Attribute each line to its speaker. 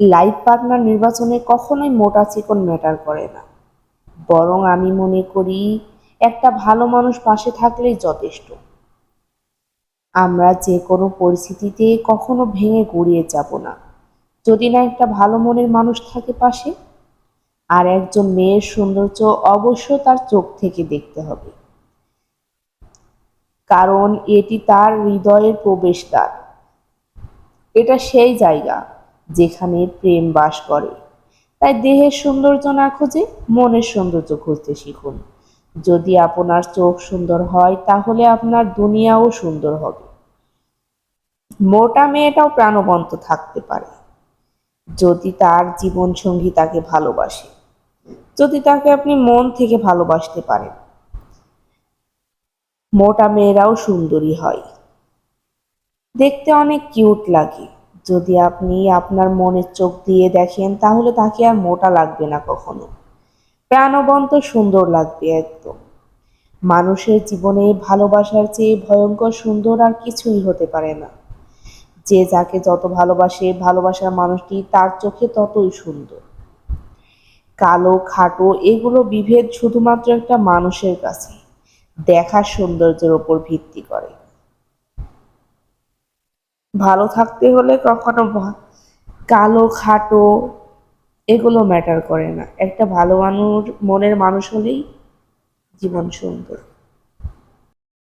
Speaker 1: Life partner নির্বাচনে কখনোই মোটা চিকন ম্যাটার করে না। বরং আমি মনে করি, একটা ভালো মানুষ পাশে থাকলেই যথেষ্ট। আমরা যে কোনো পরিস্থিতিতে কখনো ভেঙে গড়িয়ে যাব না। যদি না একটা ভালো মনের মানুষ থাকে পাশে, আর একজন মেয়ের সৌন্দর্য অবশ্য তার চোখ থেকে দেখতে হবে। কারণ এটি তার হৃদয়ের প্রবেশদ্বার। এটা সেই জায়গা। যেখানে প্রেম বাস করে। তাই দেহের সৌন্দর্য না খুঁজে মনের সৌন্দর্য খুঁজতে শিখুন। যদি আপনার চোখ সুন্দর হয়, তাহলে আপনার দুনিয়াও সুন্দর হবে। মোটা মেয়েটাও প্রাণবন্ত থাকতে পারে। যদি তার জীবন সঙ্গী তাকে ভালোবাসে, যদি তাকে আপনি মন থেকে ভালোবাসতে পারেন। মোটা মেয়েরাও সুন্দরী হয়। দেখতে অনেক কিউট লাগে। যদি আপনি আপনার মনের চোখ দিয়ে দেখেন, তাহলে তাকে আর মোটা লাগবে না কখনো। প্রাণবন্ত সুন্দর লাগবে একদম। মানুষের জীবনে ভালোবাসার চেয়ে ভয়ঙ্কর সুন্দর আর কিছুই হতে পারে না। যে যাকে যত ভালোবাসে, ভালোবাসার মানুষটি তার চোখে ততই সুন্দর। কালো, খাটো, এগুলো বিভেদ শুধুমাত্র একটা মানুষের কাছে। দেখার সৌন্দর্যের ওপর ভিত্তি করে। ভালো থাকতে হলে কখনো কালো, খাটো, এগুলো ম্যাটার করে না। একটা ভালো মানুষ মনের মানুষ হলেই জীবন সুন্দর।